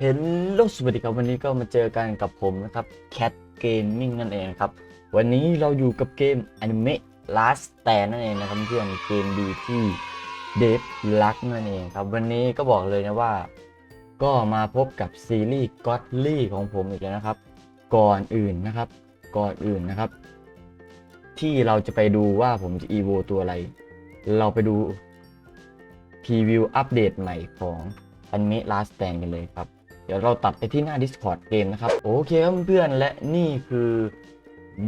เฮลโลสวัสดีครับวันนี้ก็มาเจอกันกับผมนะครับ Cat Gaming นั่นเองครับ วันนี้เราอยู่กับเกม Anime Last Stand นั่นเองนะครับเพื่อนเกมดีที่เดฟลักนั่นเองครับ วันนี้ก็บอกเลยนะว่า ก็มาพบกับซีรีส์ Godly ของผมอีกแล้วนะครับ ก่อนอื่นนะครับ ก่อนอื่นนะครับ ที่เราจะไปดูว่าผมจะ EVO ตัวอะไร เราไปดูพรีวิวอัปเดตใหม่ของ Anime Last Stand กันเลยครับ เดี๋ยวเราตัดไปที่หน้า Discord เกมนะครับ โอเคเพื่อนๆและนี่คือ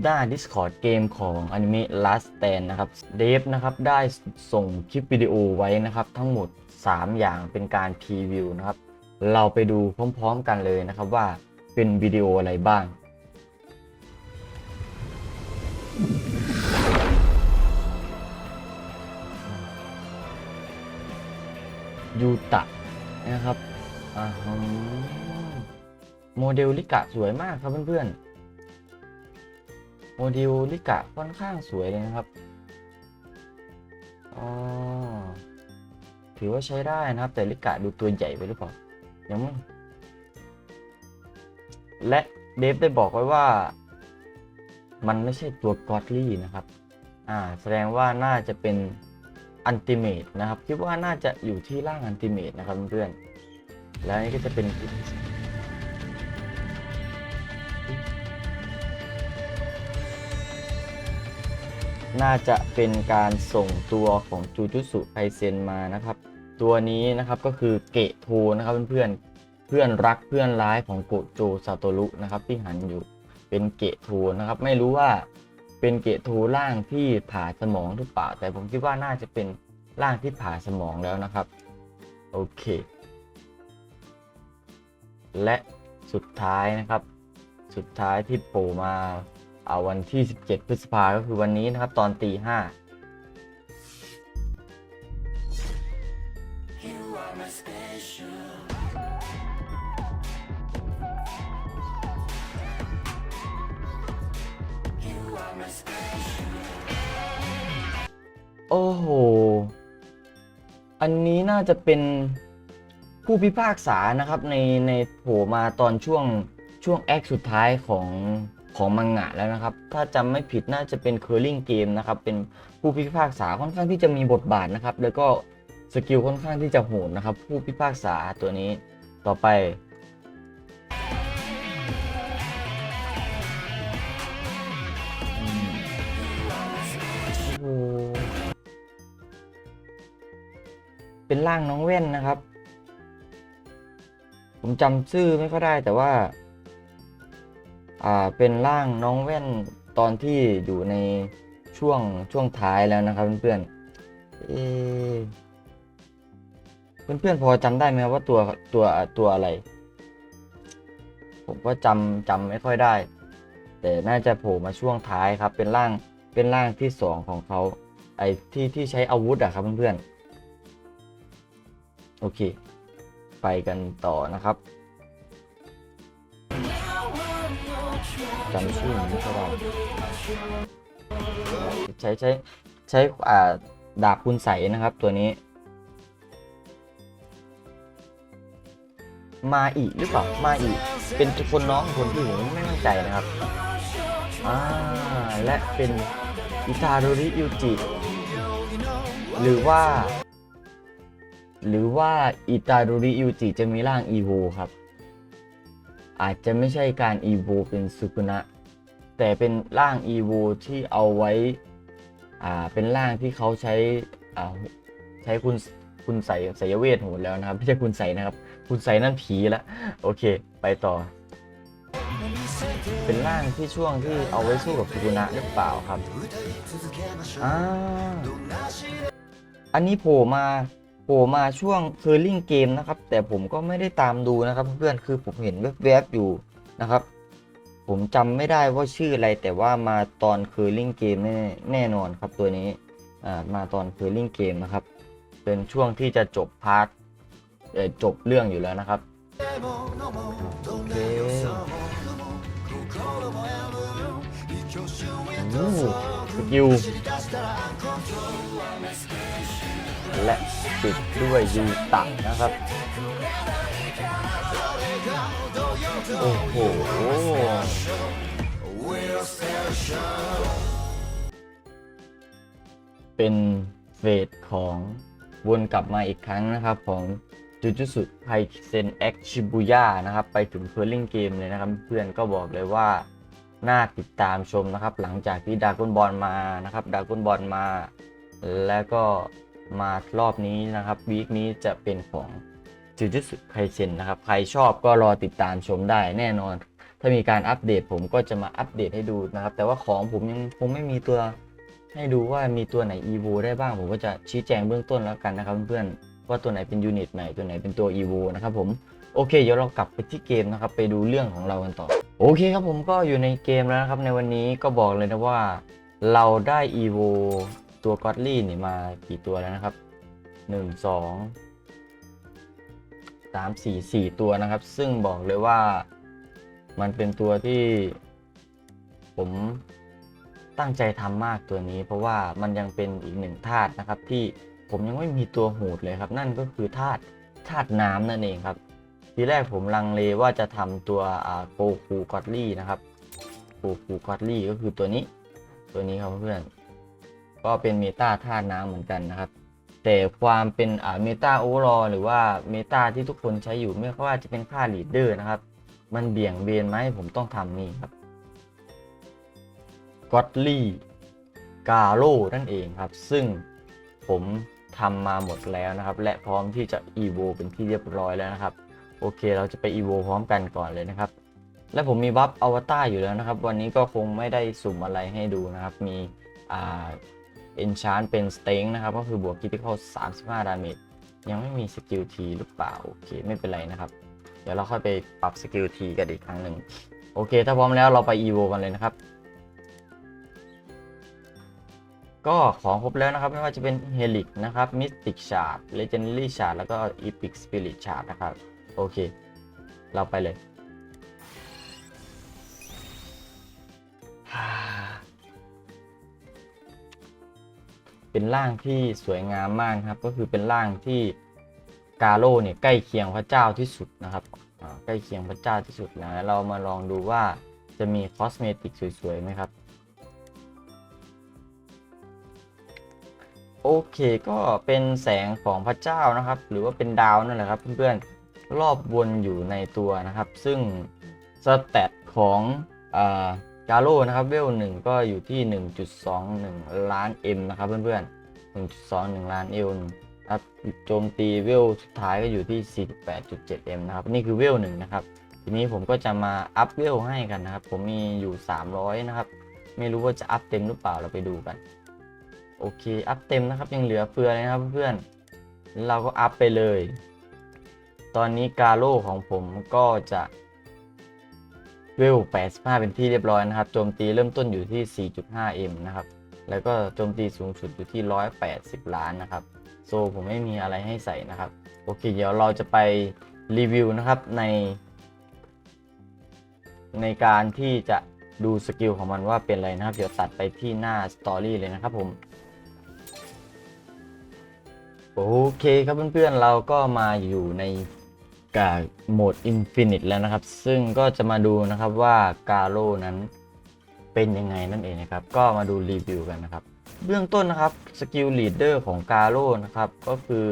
หน้า Discord เกมของ Anime Last Stand นะครับเดฟนะครับได้ส่งคลิปวิดีโอไว้นะครับ ทั้งหมด 3 อย่างเป็นการพรีวิวนะครับ เราไปดูพร้อมๆกันเลยนะครับว่าเป็นวิดีโออะไรบ้างยูตะนะครับอ่าฮึ โมเดลลิกะสวยมากครับเพื่อนๆ โมเดลลิกะค่อนข้างสวยเลยนะครับอ๋อถือว่าใช้ได้นะครับ แต่ลิกะดูตัวใหญ่ไปหรือเปล่ายังไม่และเดฟได้บอกไว้ว่า มันไม่ใช่ตัวกอดลี่นะครับ อ่า แสดงว่าน่าจะเป็นอันติเมตนะครับ คิดว่าน่าจะอยู่ที่ร่างอันติเมตนะครับเพื่อนๆแล้วนี่ก็จะเป็น น่าจะเป็นการส่งตัวของจูจุสุไคเซนมานะครับ ตัวนี้นะครับก็คือเกะโทนะครับเพื่อนๆเพื่อนรักเพื่อนร้ายของโกโจซาโตรุนะครับที่หันอยู่เป็นเกะโทนะครับ ไม่รู้ว่าเป็นเกะโทร่างที่ผ่าสมองหรือเปล่า แต่ผมคิดว่าน่าจะเป็นร่างที่ผ่าสมองแล้วนะครับ โอเค และสุดท้ายนะครับ สุดท้ายที่โผล่มา เอาวันที่ 17 พฤษภาก็คือวันนี้นะครับตอนตีห้าโอ้โห อันนี้น่าจะเป็นผู้พิพากษานะครับในในโผล่มาตอนช่วงช่วงแอคสุดท้ายของ ของมังงะแล้วนะครับ ถ้าจำไม่ผิดน่าจะเป็นเคอร์ลิงเกมนะครับ เป็นผู้พิพากษาค่อนข้างที่จะมีบทบาทนะครับ แล้วก็สกิลค่อนข้างที่จะโหดนะครับ ผู้พิพากษาตัวนี้ต่อไปเป็นร่างน้องเว่นนะครับ ผมจำชื่อไม่ค่อยได้แต่ว่า อ่าเป็นร่างน้องแว่นตอนที่อยู่ในช่วงช่วงท้ายแล้วนะครับเพื่อนๆเอเพื่อนๆพอจำได้ไหมว่าตัวตัวตัวอะไร ผมก็จำจำไม่ค่อยได้ แต่น่าจะโผล่มาช่วงท้ายครับ เป็นร่างเป็นร่างที่สองของเขาไอ้ที่ที่ใช้อาวุธอะครับเพื่อนๆโอเค ไปกันต่อนะครับ จำชื่อมันไม่ค่อยได้ใช้ใช้ใช้อ่าดาบคุณใสนะครับตัวนี้ มาอีกหรือเปล่ามาอีก เป็นคนน้องคนที่ผมไม่มั่นใจนะครับอ่าและเป็นอิตาโดริยูจิหรือว่า หรือว่าอิตาโดริยูจิจะมีร่างอีโวครับ อาจจะไม่ใช่การอีโวเป็นสุกุนะแต่เป็นร่างอีโวที่เอาไว้อ่าเป็นร่างที่เขาใช้อ่าใช้คุณคุณใส่สายเวทโหดแล้วนะครับ ไม่ใช่คุณใส่นะครับ คุณใส่นั่นผีละโอเค ไปต่อ เป็นร่างที่ช่วงที่เอาไว้สู้กับสุกุนะหรือเปล่าครับอ่าอันนี้โผล่มา ผล่มาช่วงเคอร์ลิงเกมนะครับ แต่ผมก็ไม่ได้ตามดูนะครับ เพื่อนคือผมเห็นแวบๆอยู่นะครับ ผมจำไม่ได้ว่าชื่ออะไร แต่ว่ามาตอนเคอร์ลิงเกมแน่แน่นอนครับตัวนี้อ่ามาตอนเคอร์ลิงเกมนะครับ เป็นช่วงที่จะจบพาร์ทจบเรื่องอยู่แล้วนะครับโอเคโอ้สกิล และปิดด้วยยูตะนะครับ โอ้โหเป็นเฟสของวนกลับมาอีกครั้งนะครับของจูจูสุไคเซนเอ็กชิบุย่านะครับ ไปถึงเฟอร์ลิงเกมเลยนะครับ เพื่อนก็บอกเลยว่า น่าติดตามชมนะครับ หลังจากที่ดากอนบอลมานะครับดากอนบอลมา แล้วก็ มารอบนี้นะครับวีคนี้จะเป็นของจูจูสุไคเซนนะครับ ใครชอบก็รอติดตามชมได้แน่นอน ถ้ามีการอัปเดตผมก็จะมาอัปเดตให้ดูนะครับ แต่ว่าของผมยังคงไม่มีตัวให้ดูว่ามีตัวไหน EVO ได้บ้าง ผมก็จะชี้แจงเบื้องต้นแล้วกันนะครับเพื่อนๆว่าตัวไหนเป็นยูนิตไหนตัวไหนเป็นตัว EVO นะครับผมโอเคเดี๋ยวเรากลับไปที่เกมนะครับไปดูเรื่องของเรากันต่อ โอเคครับผมก็อยู่ในเกมแล้วนะครับในวันนี้ก็บอกเลยนะว่าเราได้ EVO ตัวกอ d ลี่นี่มากี่ตัวแล้วนะครับ 1 2 3 4 4 ตัวนะครับ ซึ่งบอกเลยว่ามันเป็นตัวที่ผมตั้งใจทำมากตัวนี้ เพราะว่ามันยังเป็นอีกหนึ่งธาตุนะครับ ที่ผมยังไม่มีตัวโหดเลยครับ นั่นก็คือธาตุธาตุน้ำนั่นเองครับ ทีแรกผมลังเลว่าจะทำตัวโกคูกอดลี่นะครับโกคูกอดลี่ก็คือตัวนี้ ตัวนี้ครับเพื่อน ก็เป็นเมตาธาตุน้ำเหมือนกันนะครับ แต่ความเป็นอ่าเมตาโอเวอร์หรือว่าเมตาที่ทุกคนใช้อยู่ไม่ว่าจะเป็นค่าลีดเดอร์นะครับ มันเบี่ยงเบนไหมผมต้องทำนี่ครับกอตลี่กาโ o นั่นเองครับ ซึ่งผมทำมาหมดแล้วนะครับ และพร้อมที่จะ EVO เป็นที่เรียบร้อยแล้วนะครับ โอเคเราจะไป EVO พร้อมกันก่อนเลยนะครับ และผมมีบัฟอวตารอยู่แล้วนะครับ วันนี้ก็คงไม่ได้สุ่มอะไรให้ดูนะครับ มีอ่า enchant เป็น stain นะครับ ก็คือบวก critical 35 damage ยังไม่มีสกิลทีหรือเปล่า โอเค ไม่เป็นไรนะครับ เดี๋ยวเราค่อยไปปรับสกิลทีกันอีกครั้งหนึ่ง โอเค ถ้าพร้อมแล้วเราไป EVO กันเลยนะครับ ก็ของครบแล้วนะครับ ไม่ว่าจะเป็น Helix นะครับ Mystic Shard Legendary Shard แล้วก็ Epic Spirit Shard นะครับ โอเค เราไปเลย เป็นร่างที่สวยงามมากครับ ก็คือเป็นร่างที่กาโร่เนี่ยใกล้เคียงพระเจ้าที่สุดนะครับใกล้เคียงพระเจ้าที่สุดนะเรามาลองดูว่าจะมีคอสเมติกสวยๆไหมครับโอเคก็เป็นแสงของพระเจ้านะครับ หรือว่าเป็นดาวนั่นแหละครับเพื่อนๆรอบวนอยู่ในตัวนะครับ ซึ่งสแตทของอ กาโร่นะครับเวลหนึ่งก็อยู่ที่ 1.21 ล้าน M นะครับเพื่อนๆ 1.21 ล้าน M นะครับโจมตีเวลสุดท้ายก็อยู่ที่ 48.7 M นะครับ นี่คือเวลหนึ่งนะครับ ทีนี้ผมก็จะมาอัพเวลให้กันนะครับ ผมมีอยู่ 300 นะครับ ไม่รู้ว่าจะอัพเต็มหรือเปล่าเราไปดูกัน โอเค อัพเต็มนะครับ ยังเหลือเฟือเลยนะครับเพื่อนๆเราก็อัพไปเลย ตอนนี้กาโร่ของผมก็จะ เวล 85 เป็นที่เรียบร้อยนะครับ โจมตีเริ่มต้นอยู่ที่ 4.5M นะครับ แล้วก็โจมตีสูงสุดอยู่ที่ 180 ล้านนะครับ โซผมไม่มีอะไรให้ใส่นะครับ โอเค เดี๋ยวเราจะไปรีวิวนะครับใน ในการที่จะดูสกิลของมันว่าเป็นอะไรนะครับ เดี๋ยวตัดไปที่หน้าสตอรี่เลยนะครับผม โอเคครับเพื่อนๆ เราก็มาอยู่ใน กาโหมด Infinite แล้วนะครับ ซึ่งก็จะมาดูนะครับว่ากาโ o นั้นเป็นยังไงนั่นเองนะครับ ก็มาดูรีวิวกันนะครับ เบื้องต้นนะครับสกิลลีดเดอร์ของกาโ o นะครับ ก็คือ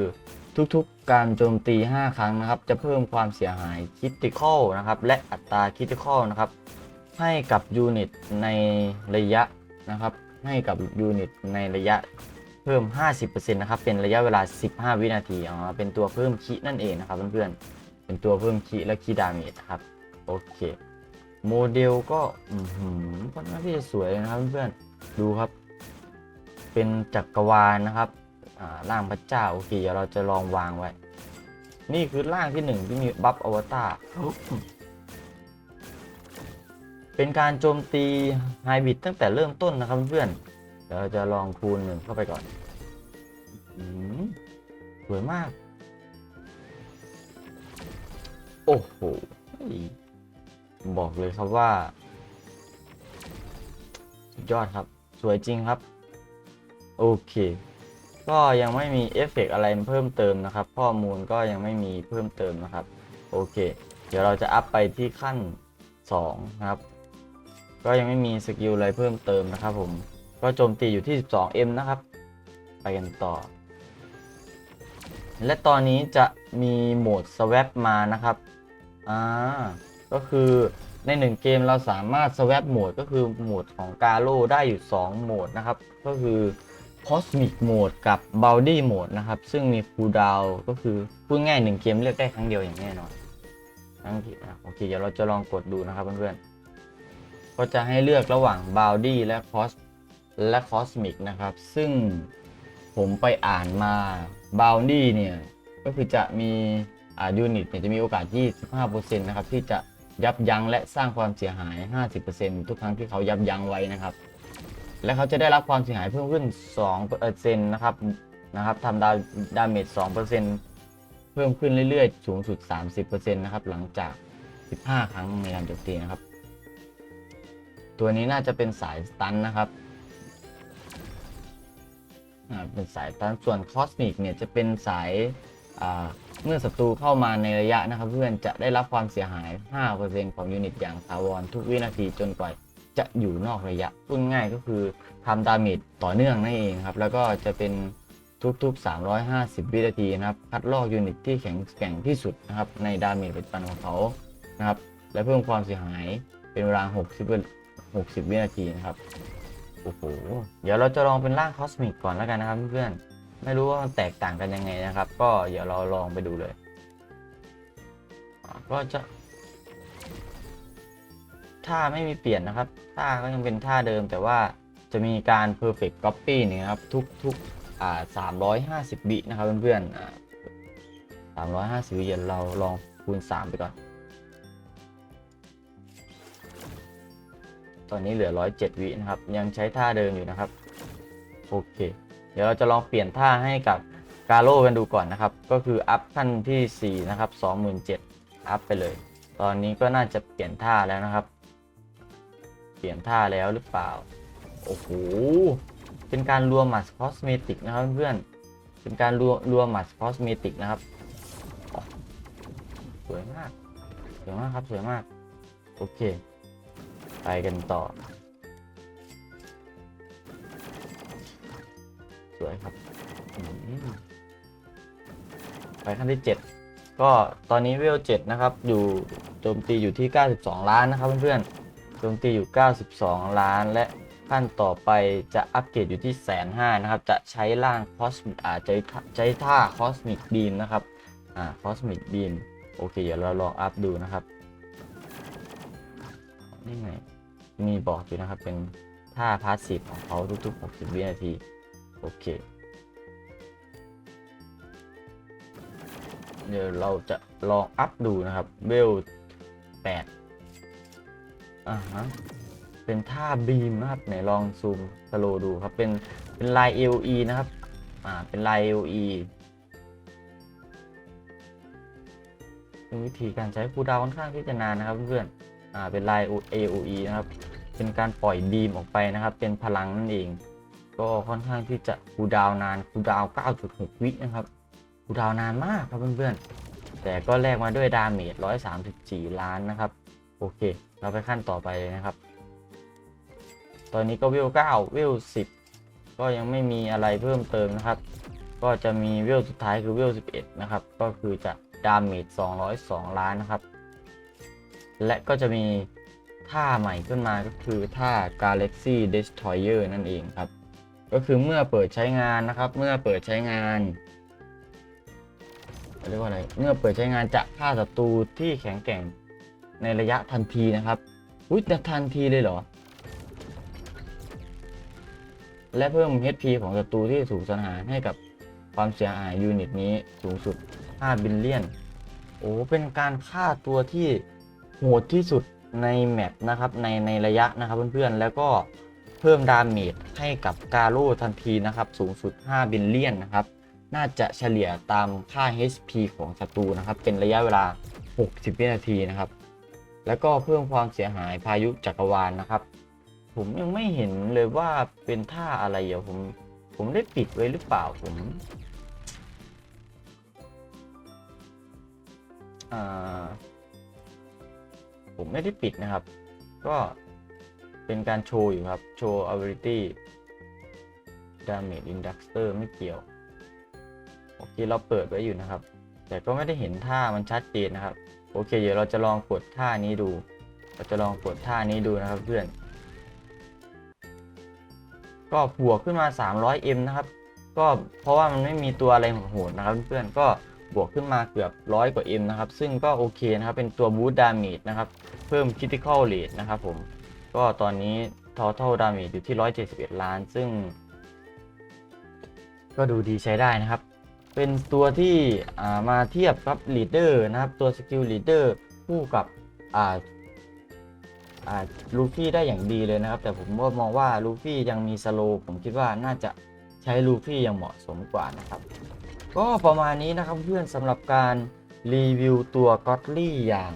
ทุกๆการโจมตี 5 ครั้งนะครับ จะเพิ่มความเสียหายคิติคอลนะครับ และอัตราคิติคอลนะครับ ให้กับยูนิตในระยะนะครับ ให้กับยูนิตในระยะเพิ่ม 50%นะครับ เป็นระยะเวลา 15 วินาทีอ๋อเป็นตัวเพิ่มคีนั่นเองนะครับเพื่อนๆ เป็นตัวเพิ่มคีและคีดาเมจครับ โอเคโมเดลก็อือหือค่อนข้างที่จะสวยนะครับเพื่อนๆดูครับ เป็นจักรวาลนะครับอ่าร่างพระเจ้าโอเคเดี๋ยวเราจะลองวางไว้ นี่คือร่างที่หนึ่งที่มีบัฟอวตารเป็นการโจมตีไฮบิดตั้งแต่เริ่มต้นนะครับเพื่อนเดี๋ยวเราจะลองคูณหนึ่งเข้าไปก่อนอืมสวยมาก โอ้โห บอกเลยครับว่า สุดยอดครับ สวยจริงครับ โอเค ก็ยังไม่มีเอฟเฟกอะไรเพิ่มเติมนะครับ ข้อมูลก็ยังไม่มีเพิ่มเติมนะครับ โอเค เดี๋ยวเราจะอัพไปที่ขั้น 2 นะครับ ก็ยังไม่มีสกิลอะไรเพิ่มเติมนะครับผม ก็โจมตีอยู่ที่ 12M นะครับ ไปกันต่อและตอนนี้จะมีโหมด swap มานะครับ อ่าก็คือใน 1 เกมเราสามารถ swap โหมดก็คือโหมดของกาโ o ได้อยู่ 2 โหมดนะครับ ก็คือ Cosmic Mode กับ Bounty Mode นะครับ ซึ่งมีคูลดาวก็คือ พูดง่าย1เกมเลือกได้ครั้งเดียวอย่างแน่นอนทั้งที่โอเค เดี๋ยวเราจะลองกดดูนะครับเพื่อนๆ ก็จะให้เลือกระหว่าง Bounty และ Cos และ Cosmic นะครับ ซึ่งผมไปอ่านมา Bounty เนี่ย ก็คือจะมี ยูนิตเนี่ยจะมีโอกาส 25%นะครับที่จะยับยั้งและสร้างความเสียหาย 50%ทุกครั้งที่เขายับยั้งไว้นะครับ และเขาจะได้รับความเสียหายเพิ่มขึ้น2%นะครับนะครับทำดาดาเมจ2%เพิ่มขึ้นเรื่อยๆ สูงสุด 30%นะครับหลังจาก 15 ครั้งในการโจมตีนะครับ ตัวนี้น่าจะเป็นสายสตันนะครับอ่าเป็นสายสตันส่วนคอสมิกเนี่ยจะเป็นสาย เมื่อศัตรูเข้ามาในระยะนะครับ เพื่อนจะได้รับความเสียหาย 5%ของยูนิตอย่างถาวรทุกวินาทีจนกว่าจะอยู่นอกระยะพูดง่ายก็คือทำดาเมจต่อเนื่องนั่นเองครับ แล้วก็จะเป็นทุกๆ 350 วินาทีนะครับ คัดลอกยูนิตที่แข็งแกร่งที่สุดนะครับในดาเมจปัจจุบันของเขานะครับ และเพิ่มความเสียหายเป็นเวลา 60วิ60 วินาทีนะครับ โอ้โห เดี๋ยวเราจะลองเป็นร่างคอสมิกก่อนแล้วกันนะครับเพื่อนๆ ไม่รู้ว่ามันแตกต่างกันยังไงนะครับ ก็เดี๋ยวเราลองไปดูเลยก็จะท่าไม่มีเปลี่ยนนะครับท่าก็ยังเป็นท่าเดิมแต่ว่าจะมีการ perfect copy นี่นะครับ ทุกทุกอ่า350วินะครับเพื่อนๆอ่า350วิเดี๋ยวเราลองคูณ3ไปก่อน ตอนนี้เหลือ107วินะครับ ยังใช้ท่าเดิมอยู่นะครับ โอเค ดี๋ยวเราจะลองเปลี่ยนท่าให้กับกาโ o กันดูก่อนนะครับ ก็คืออัพขั้นที่ 4 นะครับ 27,000 อัพไปเลย ตอนนี้ก็น่าจะเปลี่ยนท่าแล้วนะครับ เปลี่ยนท่าแล้วหรือเปล่า โอ้โห เป็นการรวมมัสคอสเมติกนะครับเพื่อน เป็นการรวมรวมมัสคอสเมติกนะครับ สวยมาก สวยมากครับ สวยมาก โอเค ไปกันต่อ สวยครับไปขั้นที่ 7 ก็ตอนนี้เวล7นะครับ อยู่โจมตีอยู่ที่ 92 ล้านนะครับเพื่อนๆ โจมตีอยู่ 92 ล้าน และขั้นต่อไปจะอัปเกรดอยู่ที่แสนห้านะครับ จะใช้ร่างคอสมิกอาใช้ท่าใช้ท่าคอสมิกบีมนะครับ อ่าคอสมิกบีมโอเค เดี๋ยวเราลองอัพดูนะครับ นี่ไงมีบอกอยู่นะครับเป็นท่าพาสซีฟของเขาทุกๆ 60 วินาที โอเค เดี๋ยวเราจะลองอัพดูนะครับเวล8อ่าฮะเป็นท่าบีมนะครับไหนลองซูมสโลดูครับเป็นเป็นลาย LE นะครับ อ่า เป็นลาย LE เป็นวิธีการใช้คูดาวค่อนข้างที่จะนานนะครับเพื่อนๆ อ่า เป็นลาย AOE นะครับ เป็นการปล่อยบีมออกไปนะครับ เป็นพลังนั่นเอง ก็ค่อนข้างที่จะคูดาวนานคูดาว 9.6 วินะครับคูดาวน์นานมากครับเพื่อนๆ แต่ก็แลกมาด้วยดาเมจ 134 ล้านนะครับ โอเค เราไปขั้นต่อไปเลยนะครับ ตอนนี้ก็วิว9วิว10 ก็ยังไม่มีอะไรเพิ่มเติมนะครับ ก็จะมีวิวสุดท้ายคือวิว11 นะครับ ก็คือจะดาเมจ 202 ล้านนะครับ และก็จะมีท่าใหม่ขึ้นมาก็คือท่า Galaxy Destroyer นั่นเองครับ ก็คือเมื่อเปิดใช้งานนะครับ เมื่อเปิดใช้งานเรียกว่าอะไรเมื่อเปิดใช้งานจะฆ่าศัตรูที่แข็งแกร่งในระยะทันทีนะครับอุ้ยแต่ทันทีเลยเหรอ และเพิ่ม HP ของศัตรูที่ถูกสังหารให้กับความเสียหายยูนิตนี้สูงสุด 5 บิลเลียน โอ้ เป็นการฆ่าตัวที่โหดที่สุดในแมปนะครับในในระยะนะครับเพื่อนๆ แล้วก็ เพิ่มดาเมจให้กับกาโร่ทันทีนะครับ สูงสุด 5 บิลเลียนนะครับ น่าจะเฉลี่ยตามค่า HP ของศัตรูนะครับ เป็นระยะเวลา 60 วินาทีนะครับ แล้วก็เพิ่มความเสียหายพายุจักรวาลนะครับ ผมยังไม่เห็นเลยว่าเป็นท่าอะไรเดี๋ยวผม ผมได้ปิดไว้หรือเปล่าผมผมไม่ได้ปิดนะครับ ก็ เป็นการโชว์อยู่ครับ โชว์ ability damage inductor ไม่เกี่ยว โอเค เราเปิดไว้อยู่นะครับ แต่ก็ไม่ได้เห็นท่ามันชัดเจนนะครับ โอเค เดี๋ยวเราจะลองกดท่านี้ดู เราจะลองกดท่านี้ดูนะครับเพื่อน ก็บวกขึ้นมา 300m นะครับ ก็เพราะว่ามันไม่มีตัวอะไรโหดนะครับเพื่อนก็บวกขึ้นมาเกือบร้อยกว่า M นะครับ ซึ่งก็โอเคนะครับ เป็นตัวบู t ดา m a g e นะครับ เพิ่ม critical rate นะครับผม ก็ตอนนี้ total damage อยู่ที่ 171 ล้าน ซึ่ง ก็ดูดีใช้ได้นะครับ เป็นตัวที่มาเทียบครับ leader นะครับ ตัว skill leader คู่กับอ่าอ่าลูฟี่ได้อย่างดีเลยนะครับ แต่ผมก็มองว่าลูฟี่ยังมีสโลผมคิดว่าน่าจะใช้ลูฟี่ยังเหมาะสมกว่านะครับ ก็ประมาณนี้นะครับเพื่อนสำหรับการรีวิวตัวก็อตลี่อย่าง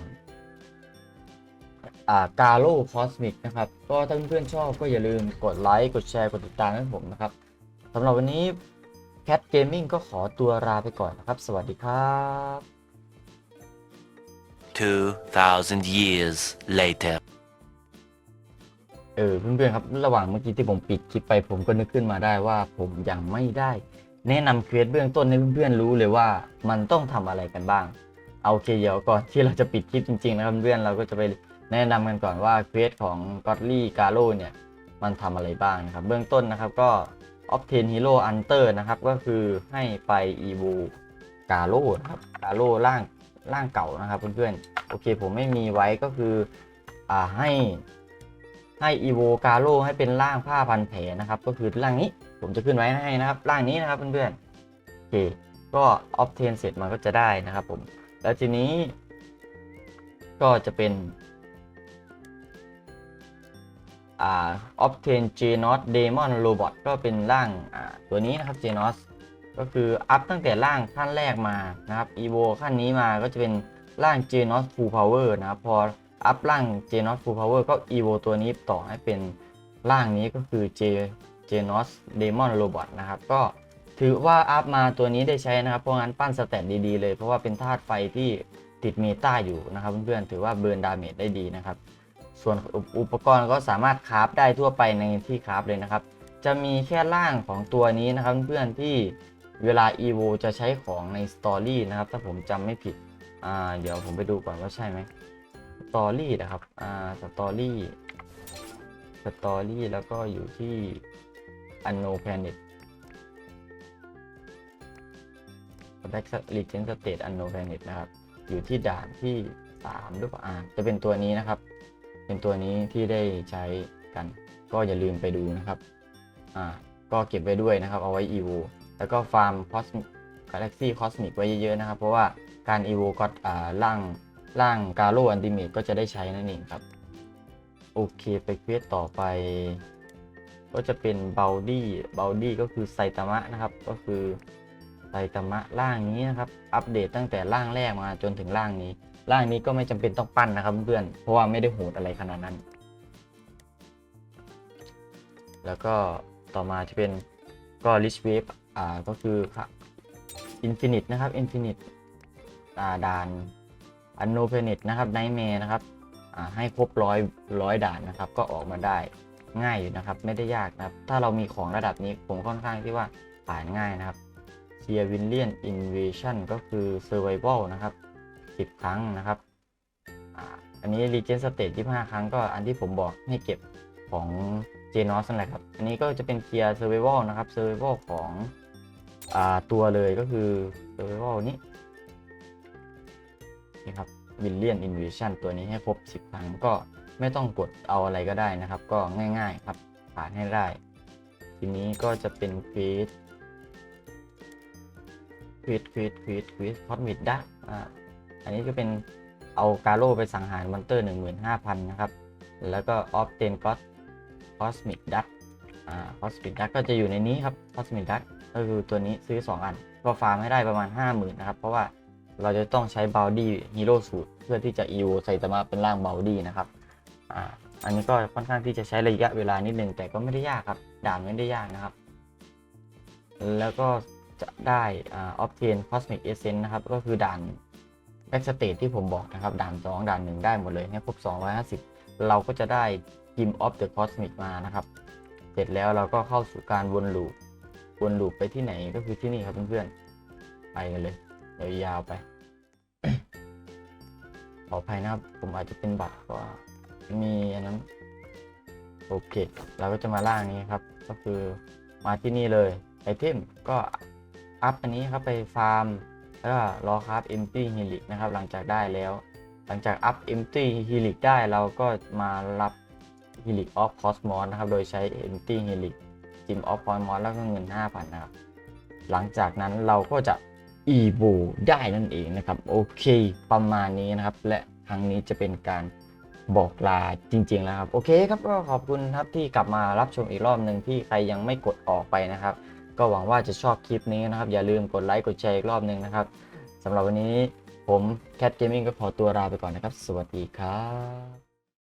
กาโลคอสมิกนะครับ ก็ถ้าเพื่อนๆชอบก็อย่าลืมกดไลค์ กดแชร์ กดติดตามให้ผมนะครับสำหรับวันนี้ Cat Gaming ก็ขอตัวลาไปก่อนนะครับ สวัสดีครับ 2,000 years later. เออเพื่อนๆครับ ระหว่างเมื่อกี้ที่ผมปิดคลิปไปผมก็นึกขึ้นมาได้ว่าผมยังไม่ได้ แนะนำเควสเบื้องต้นให้เพื่อนๆรู้เลยว่ามันต้องทำอะไรกันบ้าง เอาโอเคเดี๋ยวก่อนที่เราจะปิดคลิปจริงๆนะครับเพื่อนๆเราก็จะไป แนะนำกันก่อนว่าเควสของ Godly g a l o เนี่ย มันทำอะไรบ้างนะครับ เบื้องต้นนะครับก็ Obtain Hero Hunter นะครับ ก็คือให้ไป Evo g a l o นะครับ g a l o ร่างร่างเก่านะครับเพื่อนๆ โอเคผมไม่มีไว้ก็คืออ่าให้ให้ evo g a l o ให้เป็นร่างผ้าพันแผลนะครับ ก็คือร่างนี้ผมจะขึ้นไว้ให้นะครับ ร่างนี้นะครับเพื่อนๆ โอเค ก็ obtain เสร็จมันก็จะได้นะครับผม แล้วทีนี้ก็จะเป็น obtain genos demon robot ก็เป็นร่างตัวนี้นะครับ genos ก็คืออัพตั้งแต่ร่างขั้นแรกมานะครับ evo ขั้นนี้มาก็จะเป็นร่าง genos full power นะครับ พออัพร่าง genos full power ก็ evo ตัวนี้ต่อให้เป็นร่างนี้ก็คือ J genos demon robot นะครับ ก็ถือว่าอัพมาตัวนี้ได้ใช้นะครับ เพราะงั้นปั้นสแตทดีๆเลย เพราะว่าเป็นธาตุไฟที่ติดเมตาอยู่นะครับเพื่อนๆ ถือว่าเบิร์นดาเมจได้ดีนะครับ ส่วนอุปกรณ์ก็สามารถคราฟได้ทั่วไปในที่คราฟเลยนะครับ จะมีแค่ร่างของตัวนี้นะครับเพื่อนที่เวลา EVO จะใช้ของในสตอรี่นะครับ ถ้าผมจำไม่ผิดอ่าเดี๋ยวผมไปดูก่อนว่าใช่ไหมสตอรี่นะครับอ่าสตอรี่สตอรี่แล้วก็อยู่ที่อันโนแพเน็ตแบ็กลีเจนสเตตอันโนแพเน็ตนะครับ อยู่ที่ด่านที่ 3 หรือเปล่าจะเป็นตัวนี้นะครับ เป็นตัวนี้ที่ได้ใช้กัน ก็อย่าลืมไปดูนะครับอ่าก็เก็บไว้ด้วยนะครับเอาไว้ EVO แล้วก็ฟาร์มคอสมิกกาแล็กซี่คอสมิกไว้เยอะๆนะครับ เพราะว่าการ EVO ก็อ่าร่างร่างกาโลอันติเมตก็จะได้ใช้นั่นเองครับ โอเคไปเควสต่อไป ก็จะเป็นเบลดี้เบลดี้ก็คือไซตามะนะครับ ก็คือไซตามะร่างนี้นะครับ อัปเดตตั้งแต่ร่างแรกมาจนถึงร่างนี้ ร่างนี้ก็ไม่จำเป็นต้องปั้นนะครับเพื่อนเพราะว่าไม่ได้โหดอะไรขนาดนั้น แล้วก็ต่อมาจะเป็นก็ Rich Wave อ่าก็คือค่ะ Infinite นะครับ Infinite อ่าด่าน u n n o p l a n e t นะครับ Nightmare นะครับอ่าให้ครบร้อยร้อยด่านนะครับ ก็ออกมาได้ง่ายอยู่นะครับ ไม่ได้ยากนะครับ ถ้าเรามีของระดับนี้ผมค่อนข้างที่ว่าผ่านง่ายนะครับ s e e r v i l l i a n Invasion ก็คือ Survival นะครับ 10 ครั้งนะครับอันนี้ Regen State 25 ครั้งก็อันที่ผมบอกให้เก็บของ j n o s นั่นแหละครับ อันนี้ก็จะเป็นเกียร์ Survival นะครับ Survival ของอตัวเลยก็คือ Survival นี้นี่ครับ Billion Invasion ตัวนี้ให้ครบ 10 ครั้งก็ไม่ต้องกดเอาอะไรก็ได้นะครับ ก็ง่ายๆครับผ่านให้ได้ ทีนี้ก็จะเป็นเควสเควสเควสเควสเควสคอสมิดดักอ่า อันนี้ก็เป็นเอากาโลไปสังหารมอนเตอร์ 15,000 นะครับ แล้วก็ออฟเทนก็คอสมิกดักอ่าคอสมิกดักก็จะอยู่ในนี้ครับคอสมิกดักก็คือตัวนี้ซื้อ 2 อัน ก็ฟาร์มให้ได้ประมาณ 50,000 นะครับ เพราะว่าเราจะต้องใช้บ o ลดี้ฮีโร่สูตร เพื่อที่จะอีโวไซตมะเป็นร่างบ o ลดี้นะครับอ่าอันนี้ก็ค่อนข้างที่จะใช้ระยะเวลานิดนึงแต่ก็ไม่ได้ยากครับด่านไม่ได้ยากนะครับ แล้วก็จะได้อออฟเทนคอสมิกเอเซนนะครับ ก็คือด่าน แบ็กสเตจที่ผมบอกนะครับ ด่าน 2 ด่าน 1 ได้หมดเลยให้ครบ 250 เราก็จะได้กิมออฟเดอะคอสมิกมานะครับ เสร็จแล้วเราก็เข้าสู่การวนลูปวนลูปไปที่ไหนก็คือที่นี่ครับเพื่อนๆ ไปกันเลยเดี๋ยวยาวไป ขออภัยนะครับ ผมอาจจะเป็นบัตรก็มีอันนั้น โอเค เราก็จะมาล่างนี้ครับ ก็คือมาที่นี่เลยไอเทมก็อัพอันนี้ครับไปฟาร์ม แล้วก็รอครับ empty helix นะครับ หลังจากได้แล้ว หลังจากอัพ empty helix ได้เราก็มารับ helix of cosmos นะครับ โดยใช้ empty helix gem of cosmos แล้วก็เงิน 5,000 นะครับ หลังจากนั้นเราก็จะ evo ได้นั่นเองนะครับ โอเค ประมาณนี้นะครับ และครั้งนี้จะเป็นการบอกลาจริงๆแล้วครับ โอเคครับก็ขอบคุณครับที่กลับมารับชมอีกรอบหนึ่งที่ใครยังไม่กดออกไปนะครับ ก็หวังว่าจะชอบคลิปนี้นะครับ อย่าลืมกดไลค์กดแชร์อีกรอบหนึ่งนะครับสำหรับวันนี้ผมแคทเกมมิ่งก็ขอตัวลาไปก่อนนะครับ สวัสดีครับ